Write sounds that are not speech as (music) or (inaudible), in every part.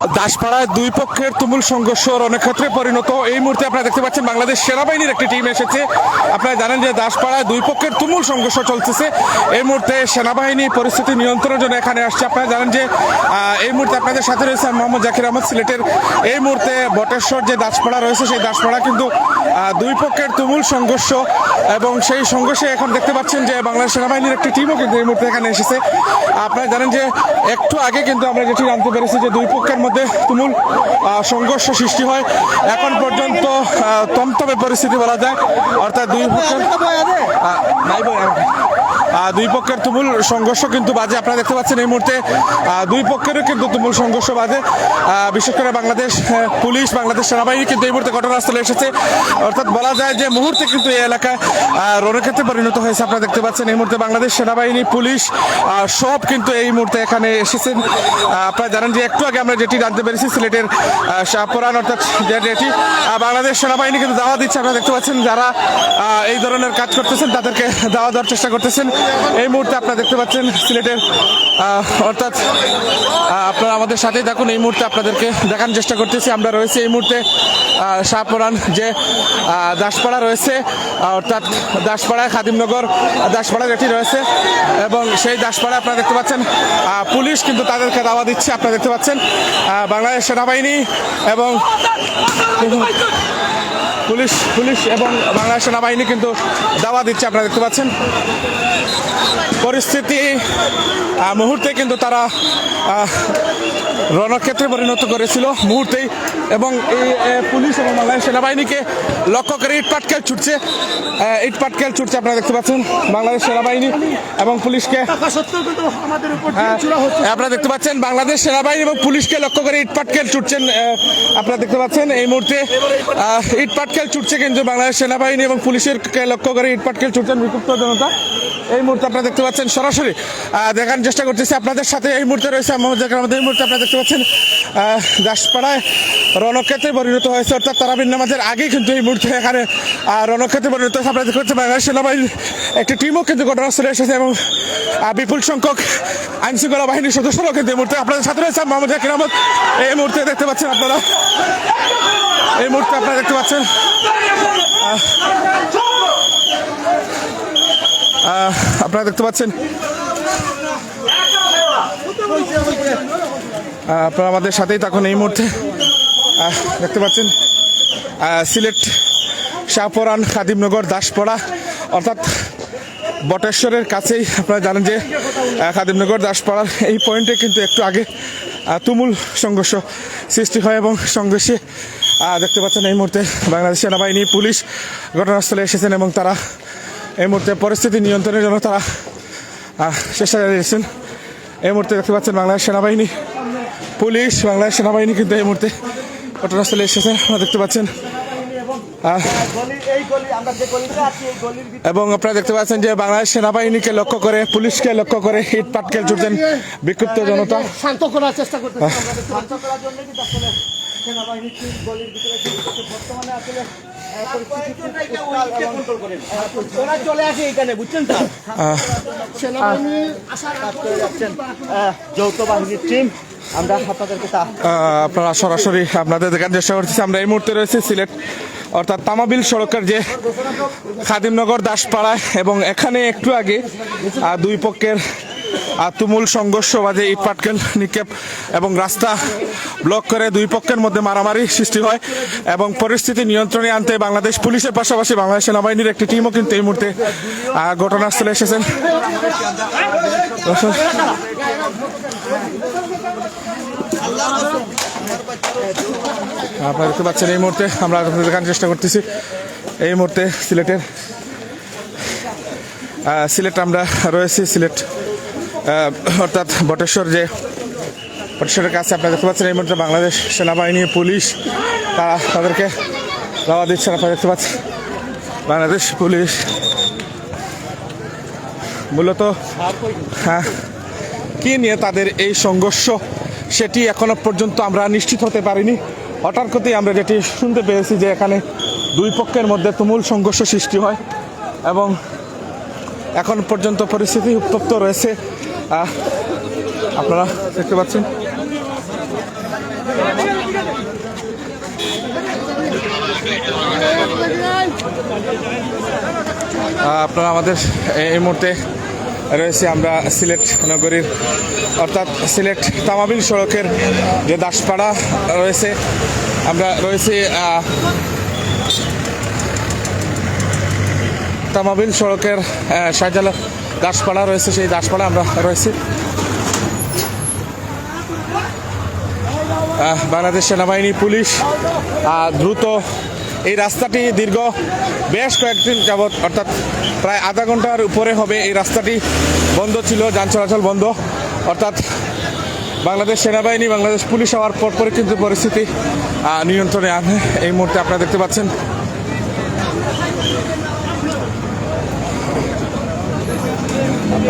দাসপাড়ায় দুই পক্ষের তুমুল সংঘর্ষ ক্ষেত্রে পরিণত। এই মুহূর্তে আপনারা দেখতে পাচ্ছেন বাংলাদেশ সেনাবাহিনীর একটি টিম এসেছে। আপনারা জানেন যে দাসপাড়ায় দুই পক্ষের তুমুল সংঘর্ষ চলতেছে। এই মুহূর্তে সেনাবাহিনী পরিস্থিতি নিয়ন্ত্রণের জন্য এখানে আসছে। আপনারা জানেন যে এই মুহূর্তে আপনাদের সাথে রয়েছে মোহাম্মদ জাকির আহমদ সিলেটের। এই মুহূর্তে বটেশ্বর যে দাসপাড়া রয়েছে, সেই দাসপাড়া কিন্তু দুই পক্ষের তুমুল সংঘর্ষ এবং সেই সংঘর্ষে এখন দেখতে পাচ্ছেন যে বাংলাদেশ সেনাবাহিনীর একটি টিমও কিন্তু এই মুহূর্তে এখানে এসেছে। আপনারা জানেন যে একটু আগে কিন্তু আমরা যেটি জানতে পেরেছি যে দুই পক্ষের মধ্যে তুমুল সংঘর্ষ সৃষ্টি হয়। এখন পর্যন্ত তমতমে পরিস্থিতি বলা যায়। অর্থাৎ দুই পক্ষের দুই পক্ষের তুমুল সংঘর্ষ কিন্তু বাজে। আপনারা দেখতে পাচ্ছেন এই মুহূর্তে দুই পক্ষেরও কিন্তু তুমুল সংঘর্ষ বাজে। বিশেষ করে বাংলাদেশ পুলিশ, বাংলাদেশ সেনাবাহিনী কিন্তু এই মুহূর্তে ঘটনাস্থলে এসেছে। অর্থাৎ বলা যায় যে মুহূর্তে কিন্তু এই এলাকায় আহ, রণক্ষেত্রে পরিণত হয়েছে। আপনারা দেখতে পাচ্ছেন এই মুহূর্তে বাংলাদেশ সেনাবাহিনী পুলিশ সব কিন্তু এই মুহূর্তে এখানে এসেছেন। আপনারা জানেন যে একটু আগে আমরা যেটি জানতে পেরেছি সিলেটের শাহপুরান অর্থাৎ যেটি বাংলাদেশ সেনাবাহিনী কিন্তু দাওয়া দিচ্ছে। আপনারা দেখতে পাচ্ছেন যারা এই ধরনের কাজ করতেছেন তাদেরকে দাওয়া দেওয়ার চেষ্টা করতেছেন। এই মুহূর্তে আপনারা দেখতে পাচ্ছেন সিলেটের অর্থাৎ আপনারা আমাদের সাথেই থাকুন। এই মুহূর্তে আপনাদেরকে দেখানোর চেষ্টা করতেছি। আমরা রয়েছি এই মুহূর্তে শাহপুরান যে দাসপাড়া রয়েছে, অর্থাৎ দাসপাড়া খাদিমনগর দাসপাড়ার এটি রয়েছে, এবং সেই দাসপাড়া আপনারা দেখতে পাচ্ছেন পুলিশ কিন্তু তাদেরকে দাওয়া দিচ্ছে, আপনারা দেখতে পাচ্ছেন বাংলাদেশ সেনাবাহিনী এবং পুলিশ পুলিশ এবং বাংলাদেশ সেনাবাহিনী কিন্তু দাওয়া দিচ্ছে, আপনারা দেখতে পাচ্ছেন। পরিস্থিতি মুহূর্তে কিন্তু তারা রণক্ষেত্রে পরিণত করেছিল, মুহূর্তেই, এবং এই পুলিশ এবং বাংলাদেশ সেনাবাহিনীকে লক্ষ্য করে ইট পাটকেল ছুটছে। ইট পাটকেল ছুটছে আপনারা দেখতে পাচ্ছেন। বাংলাদেশ সেনাবাহিনী এবং পুলিশকে। হ্যাঁ, আপনারা দেখতে পাচ্ছেন বাংলাদেশ সেনাবাহিনী এবং পুলিশকে লক্ষ্য করে ইট পাটকেল ছুটছেন। আপনারা দেখতে পাচ্ছেন এই মুহূর্তে আহ, ইট পাটকেল ছুটছে কিন্তু বাংলাদেশ সেনাবাহিনী এবং পুলিশের লক্ষ্য করে ইট পাটকেল ছুটছেন বিক্ষুব্ধ জনতা। এই মুহূর্তে আপনারা দেখতে পাচ্ছেন সরাসরি দেখার চেষ্টা করতেছি। আপনাদের সাথে এই মুহূর্তে রয়েছে মোহাম্মদ জাকির। এই মুহূর্তে আপনারা দেখতে পাচ্ছেন দাসপাড়ায় রণক্ষেত্রে পরিণত হয়েছে, অর্থাৎ তারাবিন নামাজের আগেই কিন্তু এই মুহূর্তে এখানে রণক্ষেত্রে পরিণত হয়েছে। আপনারা দেখতে পাচ্ছেন, বাংলাদেশ সেনাবাহিনীর একটি টিমও কিন্তু ঘটনাস্থলে এসেছে এবং বিপুল সংখ্যক আইন শৃঙ্খলা বাহিনীর সদস্যরাও কিন্তু এই মুহূর্তে আপনাদের সাথে রয়েছে। মোহাম্মদ জাকির আহমদ, এই মুহূর্তে দেখতে পাচ্ছেন আপনারা, এই মুহূর্তে আপনারা দেখতে পাচ্ছেন আপনারা দেখতে পাচ্ছেন। আপনারা আমাদের সাথেই তখন এই মুহূর্তে। দেখতে পাচ্ছেন। সিলেট শাহপরান খাদিমনগর দাসপড়া। অর্থাৎ বটেশ্বরের কাছেই আপনারা জানেন যে খাদিমনগর দাসপাড়ার এই পয়েন্টে কিন্তু একটু আগে তুমুল সংঘর্ষ সৃষ্টি হয় এবং সংঘর্ষে দেখতে পাচ্ছেন এই মুহূর্তে বাংলাদেশ সেনাবাহিনী, পুলিশ ঘটনাস্থলে এসেছেন এবং তারা এই মুহূর্তে পরিস্থিতি নিয়ন্ত্রণের জন্য তারা চেষ্টা চালিয়েছেন এই মুহূর্তে দেখতে পাচ্ছেন বাংলাদেশ সেনাবাহিনী পুলিশ বাংলাদেশ সেনাবাহিনী কিন্তু এই মুহূর্তে ঘটনাস্থলে এসেছে। আপনারা দেখতে পাচ্ছেন এবং আপনারা দেখতে পাচ্ছেন যে বাংলাদেশ সেনাবাহিনীকে লক্ষ্য করে পুলিশকে লক্ষ্য করে ইট পাটকেল ছুটছেন বিক্ষুব্ধ জনতা। শান্ত করার চেষ্টা শান্ত করার জন্য আসলে সেনাবাহিনী গলির ভিতরে বর্তমানে আসলে আপনারা সরাসরি আপনাদের দেখার চেষ্টা করতেছি, আমরা এই মুহূর্তে রয়েছে সিলেট, অর্থাৎ তামাবিল সড়কের যে খাদিমনগর দাসপাড়ায়। এবং এখানে একটু আগে দুই পক্ষের তুমুল সংঘর্ষ বাজে ইট পাটকেল, নিক্ষেপ এবং রাস্তা ব্লক করে দুই পক্ষের মধ্যে মারামারি সৃষ্টি হয় এবং পরিস্থিতি নিয়ন্ত্রণে আনতে বাংলাদেশ পুলিশের পাশাপাশি বাংলাদেশ সেনাবাহিনীর একটি টিমও কিন্তু এই মুহূর্তে ঘটনাস্থলে এসেছেন। আপনারা দেখতে পাচ্ছেন এই মুহূর্তে আমরা আপনাদের দেখানোর চেষ্টা করতেছি। এই মুহূর্তে সিলেটের সিলেট আমরা রয়েছি, সিলেট অর্থাৎ বটেশ্বর যে বটেশ্বরের কাছে আপনারা দেখতে পাচ্ছেন, এই মুহূর্তে বাংলাদেশ সেনাবাহিনী, পুলিশ, তারা তাদেরকে দাওয়া দিচ্ছেন। আপনারা দেখতে পাচ্ছেন, বাংলাদেশ পুলিশ মূলত হ্যাঁ কী নিয়ে তাদের এই সংঘর্ষ, সেটি এখনও পর্যন্ত আমরা নিশ্চিত হতে পারিনি। হঠাৎ করেই আমরা যেটি শুনতে পেয়েছি যে এখানে দুই পক্ষের মধ্যে তুমুল সংঘর্ষ সৃষ্টি হয় এবং এখন পর্যন্ত পরিস্থিতি উত্তপ্ত রয়েছে। আপনারা দেখতে পাচ্ছেন? আপনারা আমাদের এই- মুহূর্তে রয়েছে আমরা সিলেট নগরীর, অর্থাৎ সিলেট তামাবিল সড়কের যে দাসপাড়া রয়েছে, আমরা রয়েছি তামাবিল সড়কের শাহজালা দাসপাড়া রয়েছে, সেই দাসপাড়া আমরা রয়েছি। বাংলাদেশ সেনাবাহিনী, পুলিশ দ্রুত এই রাস্তাটি দীর্ঘ বেশ কয়েকদিন যাবৎ, অর্থাৎ প্রায় আধা ঘণ্টার উপরে হবে এই রাস্তাটি বন্ধ ছিল, যান চলাচল বন্ধ। অর্থাৎ বাংলাদেশ সেনাবাহিনী, বাংলাদেশ পুলিশ হওয়ার পর পরে কিন্তু পরিস্থিতি নিয়ন্ত্রণে আনে। এই মুহূর্তে আপনারা দেখতে পাচ্ছেন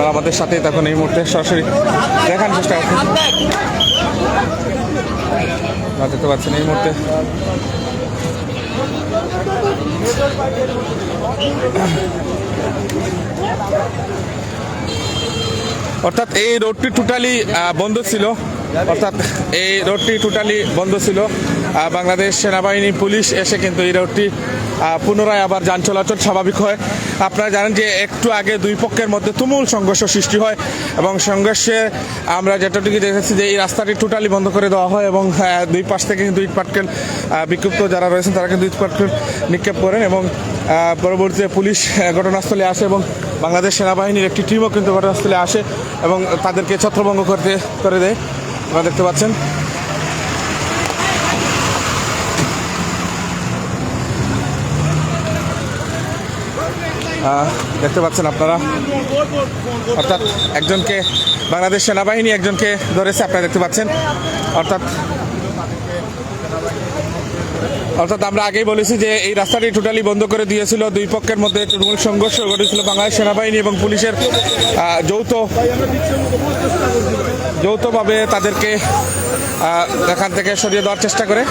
আপনারা আমাদের সাথে তখন এই মুহূর্তে। সরাসরি দেখার চেষ্টা করছেন দেখতে পাচ্ছেন এই মুহূর্তে। অর্থাৎ এই রোডটি টোটালি বন্ধ ছিল। অর্থাৎ এই রোডটি টোটালি বন্ধ ছিল। বাংলাদেশ সেনাবাহিনী, পুলিশ এসে কিন্তু এই রোডটি পুনরায় আবার যান চলাচল স্বাভাবিক হয়। আপনারা জানেন যে একটু আগে দুই পক্ষের মধ্যে তুমুল সংঘর্ষ সৃষ্টি হয় এবং সংঘর্ষে আমরা যেটাটুকু দেখেছি যে এই রাস্তাটি টোটালি বন্ধ করে দেওয়া হয় এবং দুই পাশ থেকে কিন্তু ইট পাটকেল বিক্ষুব্ধ যারা রয়েছেন তারা কিন্তু ইট পাটকেল নিক্ষেপ করেন এবং পরবর্তীতে পুলিশ ঘটনাস্থলে আসে এবং বাংলাদেশ সেনাবাহিনীর একটি টিমও কিন্তু ঘটনাস্থলে আসে এবং তাদেরকে ছত্রভঙ্গ করতে, করে দেয়। আপনারা দেখতে পাচ্ছেন। দেখতে পাচ্ছেন আপনারা। অর্থাৎ একজনকে বাংলাদেশ সেনাবাহিনী একজনকে ধরেছে, আপনারা দেখতে পাচ্ছেন। অর্থাৎ অর্থাৎ আমরা আগেই বলেছি যে এই রাস্তাটি টোটালি বন্ধ করে দিয়েছিল। দুই পক্ষের মধ্যে তৃণমূল সংঘর্ষ ঘটেছিল বাংলাদেশ সেনাবাহিনী এবং পুলিশের যৌথ যৌথভাবে তাদেরকে এখান থেকে সরিয়ে দেওয়ার চেষ্টা করে।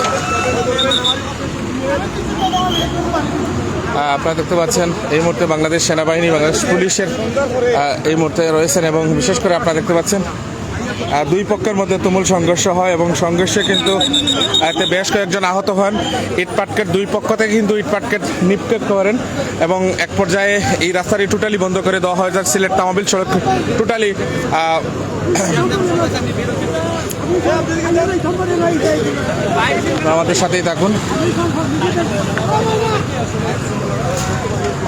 আপনারা দেখতে পাচ্ছেন, এই মুহূর্তে বাংলাদেশ সেনাবাহিনী, বাংলাদেশ পুলিশের এই মুহূর্তে রয়েছেন এবং বিশেষ করে আপনারা দেখতে পাচ্ছেন দুই পক্ষের মধ্যে তুমুল সংঘর্ষ হয় এবং সংঘর্ষে কিন্তু এতে বেশ কয়েকজন আহত হন। ইটপাটকেট দুই পক্ষ থেকে কিন্তু ইটপাটকেট নিক্ষেপ করেন এবং এক পর্যায়ে এই রাস্তাটি টোটালি বন্ধ করে দেওয়া হয় যার সিলেট তামাবিল সড়ক টোটালি আমাদের সাথেই থাকুন।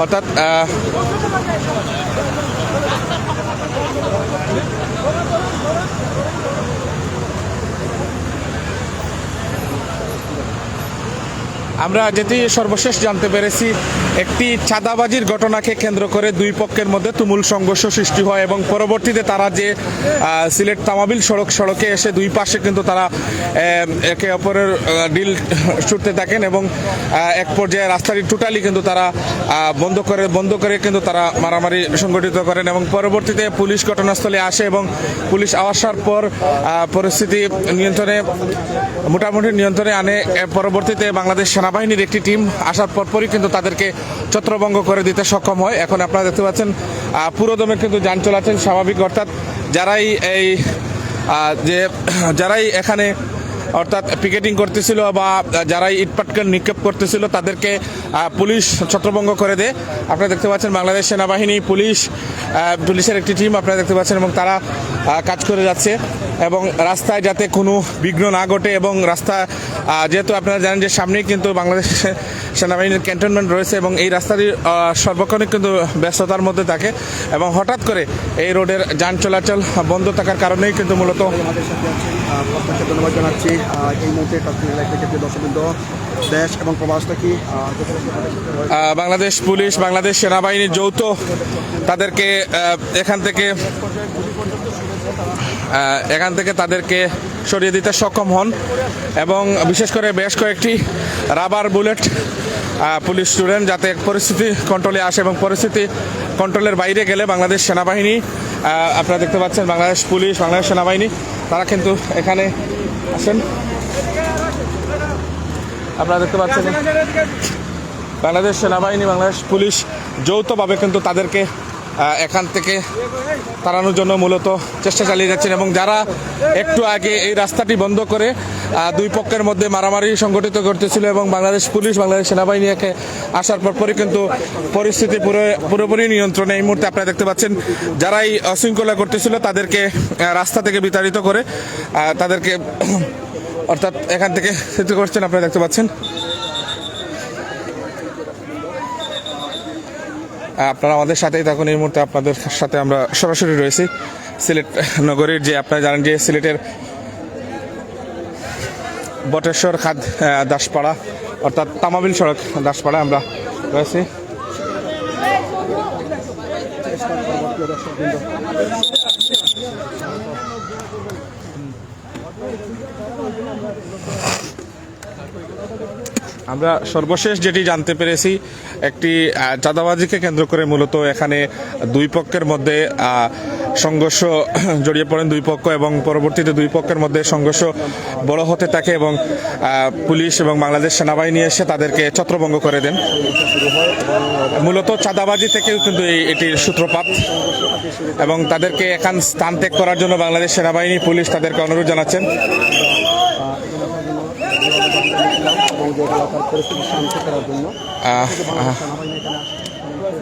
অর্থাৎ আমরা যেটি সর্বশেষ জানতে পেরেছি, একটি চাঁদাবাজির ঘটনাকে কেন্দ্র করে দুই পক্ষের মধ্যে তুমুল সংঘর্ষ সৃষ্টি হয় এবং পরবর্তীতে তারা যে সিলেট তামাবিল সড়ক সড়কে এসে দুই পাশে কিন্তু তারা একে অপরের ডিল ছুটতে থাকেন এবং এক পর্যায়ে রাস্তাটি টোটালি কিন্তু তারা বন্ধ করে বন্ধ করে কিন্তু তারা মারামারি সংগঠিত করেন এবং পরবর্তীতে পুলিশ ঘটনাস্থলে আসে এবং পুলিশ আসার পর পরিস্থিতি নিয়ন্ত্রণে, মোটামুটি নিয়ন্ত্রণে আনে। পরবর্তীতে বাংলাদেশ সেনাবাহিনীর একটি টিম আসার পরপরই কিন্তু তাদেরকে ছত্রভঙ্গ করে দিতে সক্ষম হয়। এখন আপনারা দেখতে পাচ্ছেন পুরোদমে কিন্তু যান চলাচল স্বাভাবিক, অর্থাৎ যারাই এই যে, যারাই এখানে অর্থাৎ পিকেটিং করতেছিল বা যারাই ইটপাটকেল নিক্ষেপ করতেছিল তাদেরকে পুলিশ ছত্রভঙ্গ করে দেয়। আপনারা দেখতে পাচ্ছেন বাংলাদেশ সেনাবাহিনী, পুলিশ পুলিশের একটি টিম আপনারা দেখতে পাচ্ছেন এবং তারা কাজ করে যাচ্ছে এবং রাস্তায় যাতে কোনো বিঘ্ন না ঘটে এবং রাস্তা যেহেতু আপনারা জানেন যে সামনেই কিন্তু বাংলাদেশ সেনাবাহিনীর ক্যান্টনমেন্ট রয়েছে এবং এই রাস্তাটি সর্বক্ষণিক কিন্তু ব্যস্ততার মধ্যে থাকে এবং হঠাৎ করে এই রোডের যান চলাচল বন্ধ থাকার কারণেই কিন্তু মূলত ধন্যবাদ জানাচ্ছি। থেকে এবং বাংলাদেশ পুলিশ, বাংলাদেশ সেনাবাহিনীর যৌথ তাদেরকে এখান থেকে এখান থেকে তাদেরকে সরিয়ে দিতে সক্ষম হন এবং বিশেষ করে বেশ কয়েকটি রাবার বুলেট পুলিশ স্টুডেন্ট যাতে পরিস্থিতি কন্ট্রোলে আসে এবং পরিস্থিতি কন্ট্রোলের বাইরে গেলে বাংলাদেশ সেনাবাহিনী আপনারা দেখতে পাচ্ছেন বাংলাদেশ পুলিশ, বাংলাদেশ সেনাবাহিনী, তারা কিন্তু এখানে আসেন। আপনারা দেখতে পাচ্ছেন, বাংলাদেশ সেনাবাহিনী, বাংলাদেশ পুলিশ যৌথভাবে কিন্তু তাদেরকে এখান থেকে তাড়ানোর জন্য মূলত চেষ্টা চালিয়ে যাচ্ছেন এবং যারা একটু আগে এই রাস্তাটি বন্ধ করে দুই পক্ষের মধ্যে মারামারি সংগঠিত করতেছিল এবং বাংলাদেশ পুলিশ, বাংলাদেশ সেনাবাহিনী একে আসার পরপরই কিন্তু পরিস্থিতি পুরো পুরোপুরি নিয়ন্ত্রণে এই মুহূর্তে আপনারা দেখতে পাচ্ছেন, যারাই অশৃঙ্খলা করতেছিল তাদেরকে রাস্তা থেকে বিতাড়িত করে তাদেরকে (clears throat) অর্থাৎ এখান থেকে স্থিতি করছেন আপনারা দেখতে পাচ্ছেন। আপনারা আমাদের সাথেই থাকুন, এই মুহূর্তে আপনাদের সাথে আমরা সরাসরি রয়েছি। সিলেট নগরীর যে, আপনারা জানেন যে সিলেটের বটেশ্বর খাদ দাসপাড়া, অর্থাৎ তামাবিল সড়ক দাসপাড়া আমরা রয়েছি। আমরা সর্বশেষ যেটি জানতে পেরেছি, একটি চাঁদাবাজিকে কেন্দ্র করে মূলত এখানে দুই পক্ষের মধ্যে সংঘর্ষ (clears throat) জড়িয়ে পড়েন দুই পক্ষ এবং পরবর্তীতে দুই পক্ষের মধ্যে সংঘর্ষ বড় হতে থাকে এবং পুলিশ এবং বাংলাদেশ সেনাবাহিনী এসে তাদেরকে ছত্রভঙ্গ করে দেন। মূলত চাঁদাবাজি থেকেও কিন্তু এটির সূত্রপাত এবং তাদেরকে এখান স্থান ত্যাগ করার জন্য বাংলাদেশ সেনাবাহিনী, পুলিশ তাদেরকে অনুরোধ জানাচ্ছেন। পরিস্থিতি শান্ত করার জন্য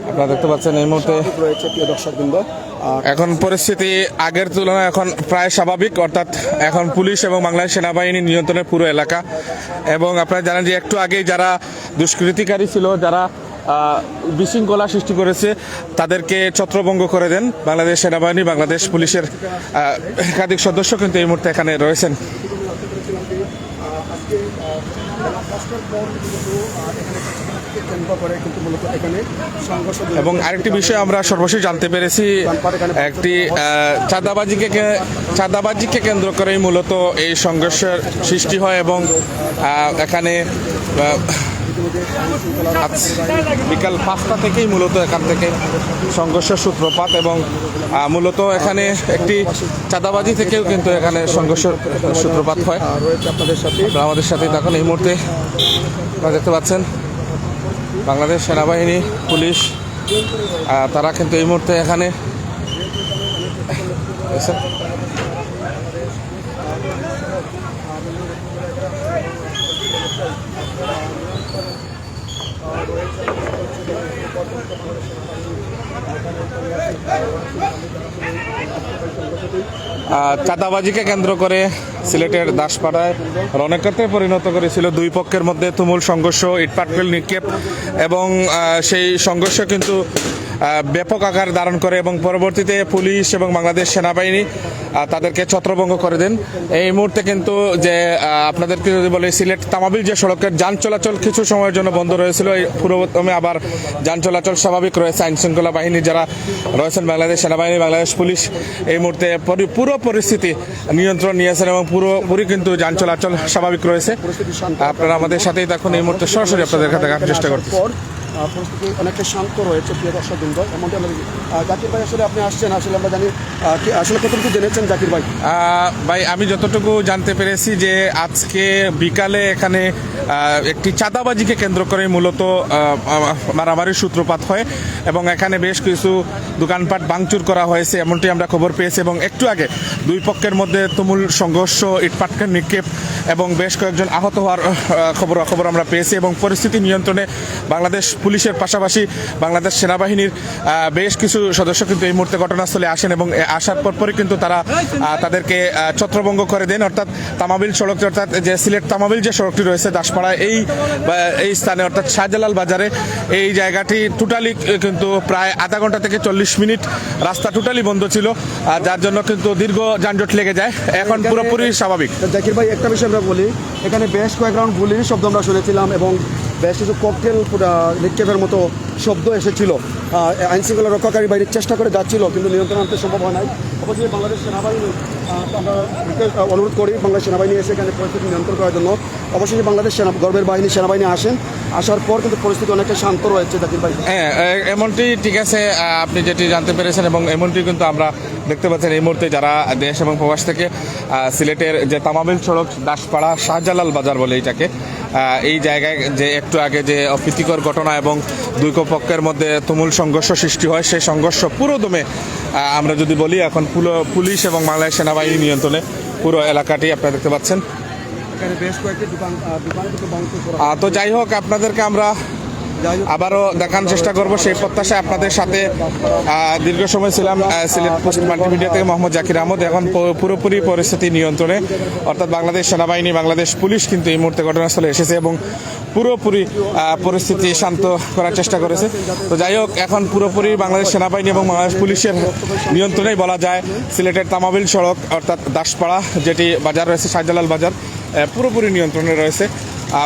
আপনারা দেখতে পাচ্ছেন এই মুহূর্তে রয়েছে প্রিয় দর্শকবৃন্দ। এখন পরিস্থিতি আগের তুলনায় এখন প্রায় স্বাভাবিক অর্থাৎ এখন পুলিশ এবং বাংলাদেশ সেনাবাহিনী নিয়ন্ত্রণের পুরো এলাকা। এবং আপনারা জানেন যে একটু আগেই যারা দুষ্কৃতিকারী ছিল যারা বিশৃঙ্খলা সৃষ্টি করেছে তাদেরকে ছত্রভঙ্গ করে দেন বাংলাদেশ সেনাবাহিনী বাংলাদেশ পুলিশের একাধিক সদস্য কিন্তু এই মুহূর্তে এখানে রয়েছেন। কেন্দ্র করে কিন্তু মূলত এখানে সংঘর্ষ এবং আরেকটি বিষয় আমরা সর্বশেষ জানতে পেরেছি একটি চাঁদাবাজিকে চাঁদাবাজিকে কেন্দ্র করেই মূলত এই সংঘর্ষের সৃষ্টি হয় এবং এখানে বিকাল পাঁচটা থেকেই মূলত এখান থেকে সংঘর্ষের সূত্রপাত এবং মূলত এখানে একটি চাঁদাবাজি থেকেও কিন্তু এখানে সংঘর্ষের সূত্রপাত হয়। আপনাদের সাথে। আমাদের সাথে তখন এই মুহূর্তে আপনারা দেখতে পাচ্ছেন বাংলাদেশ সেনাবাহিনী পুলিশ তারা কিন্তু এই মুহূর্তে এখানে চাঁদাবাজিকে কেন্দ্র করে সিলেটের দাসপাড়ায় রণক্ষেত্রে পরিণত করেছিল দুই পক্ষের মধ্যে তুমুল সংঘর্ষ, ইটপাটকেল নিক্ষেপ এবং সেই সংঘর্ষ কিন্তু ব্যাপক আকার ধারণ করে এবং পরবর্তীতে পুলিশ এবং বাংলাদেশ সেনাবাহিনী তাদেরকে ছত্রভঙ্গ করে দেন। এই মুহূর্তে কিন্তু যে আপনাদেরকে যদি বলে, সিলেট তামাবিল যে সড়কের যান চলাচল কিছু সময়ের জন্য বন্ধ রয়েছিল, এই পুরোদমে আবার যান চলাচল স্বাভাবিক রয়েছে। আইন শৃঙ্খলা বাহিনী যারা রয়েছেন, বাংলাদেশ সেনাবাহিনী, বাংলাদেশ পুলিশ, এই মুহূর্তে পুরো পরিস্থিতি নিয়ন্ত্রণ নিয়েছেন এবং পুরোপুরি কিন্তু যান চলাচল স্বাভাবিক রয়েছে। আপনারা আমাদের সাথেই দেখুন এই মুহূর্তে সরাসরি আপনাদের কাছে দেখার চেষ্টা করছি পরিস্থিতি অনেকটা শান্ত রয়েছে প্রিয় দর্শকবৃন্দ। এমনটি আমরা জাকির ভাই, আসলে আপনি আসছেন, আসলে আমরা জানি আসলে কতটুকু জেনেছেন জাকির ভাই? ভাই, আমি যতটুকু জানতে পেরেছি যে আজকে বিকালে এখানে একটি চাঁদাবাজিকে কেন্দ্র করে মূলত মারামারির সূত্রপাত হয় এবং এখানে বেশ কিছু দোকানপাট ভাঙচুর করা হয়েছে, এমনটি আমরা খবর পেয়েছি। এবং একটু আগে দুই পক্ষের মধ্যে তুমুল সংঘর্ষ ইটপাটকের নিক্ষেপ এবং বেশ কয়েকজন আহত হওয়ার খবর খবর আমরা পেয়েছি এবং পরিস্থিতি নিয়ন্ত্রণে বাংলাদেশ পুলিশের পাশাপাশি বাংলাদেশ সেনাবাহিনীর বেশ কিছু সদস্য কিন্তু এই মুহূর্তে ঘটনাস্থলে আসেন এবং আসার পরপরই কিন্তু তারা তাদেরকে ছত্রভঙ্গ করে দেন। অর্থাৎ তামাবিল সড়কটি, অর্থাৎ যে সিলেট তামাবিল যে সড়কটি রয়েছে, দাসপাড়া এই এই স্থানে, অর্থাৎ শাহজালাল বাজারে এই জায়গাটি টোটালি কিন্তু প্রায় আধা ঘণ্টা থেকে চল্লিশ মিনিট রাস্তা টোটালি বন্ধ ছিল। যার জন্য কিন্তু দীর্ঘ যানজট লেগে যায়। এখন পুরোপুরি স্বাভাবিক। জাকির ভাই, একটা বিষয় আমরা বলি, এখানে বেশ কয়েক রাউন্ড গুলির শব্দ আমরা শুনেছিলাম এবং বেশ কিছু ককটেল নিক্ষেপের মতো শব্দ এসেছিল। আইনশৃঙ্খলা রক্ষাকারী বাহিনীর চেষ্টা করে যাচ্ছিল, কিন্তু নিয়ন্ত্রণ আনতে সম্ভব হয় নাই। অবশ্যই বাংলাদেশ সেনাবাহিনী আমরা অনুরোধ করি বাংলাদেশ সেনাবাহিনী এসে এখানে পরিস্থিতি নিয়ন্ত্রণ করার জন্য। অবশ্যই বাংলাদেশ সেনা গর্বের বাহিনী সেনাবাহিনী আসেন। আসার পর কিন্তু পরিস্থিতি অনেকটা শান্ত রয়েছে জাকির ভাই। হ্যাঁ এমনটি ঠিক আছে আপনি যেটি জানতে পেরেছেন এবং এমনটি কিন্তু আমরা দেখতে পাচ্ছেন এই মুহূর্তে যারা দেশ এবং প্রবাস থেকে সিলেটের যে তামাবিল সড়ক দাসপাড়া শাহজালাল বাজার বলে এটাকে এই জায়গায় যে একটু আগে যে অপ্রীতিকর ঘটনা এবং দুই পক্ষের মধ্যে তুমুল সংঘর্ষ সৃষ্টি হয় সেই সংঘর্ষ পুরো দমে আহ, আমরা যদি বলি এখন পুরো পুলিশ এবং বাংলাদেশ সেনাবাহিনী নিয়ন্ত্রণে পুরো এলাকাটি আপনারা দেখতে পাচ্ছেন। তো যাই হোক আপনাদেরকে আমরা আবারও দেখানোর চেষ্টা করব। সেই প্রত্যাশায় আপনাদের সাথে দীর্ঘ সময় ছিলাম সিলেট পোস্ট মাল্টিমিডিয়া থেকে মোহাম্মদ জাকির আহমদ। এখন পুরোপুরি পরিস্থিতি নিয়ন্ত্রণে। অর্থাৎ বাংলাদেশ সেনাবাহিনী, বাংলাদেশ পুলিশ কিন্তু এই মুহূর্তে ঘটনাস্থলে এসেছে এবং পুরোপুরি পরিস্থিতি শান্ত করার চেষ্টা করেছে। তো যাই হোক, এখন পুরোপুরি বাংলাদেশ সেনাবাহিনী এবং বাংলাদেশ পুলিশের নিয়ন্ত্রণেই বলা যায়, সিলেটের তামাবিল সড়ক, অর্থাৎ দাসপাড়া, যেটি বাজার রয়েছে, শাহজালাল বাজার পুরোপুরি নিয়ন্ত্রণে রয়েছে।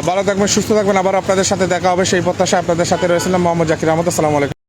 ভালো থাকবেন, সুস্থ থাকবেন। আবার আপনাদের সাথে দেখা হবে। সেই প্রত্যাশা আপনাদের সাথে রয়েছিলাম মোহাম্মদ জাকির আহমদ। আসসালামু আলাইকুম।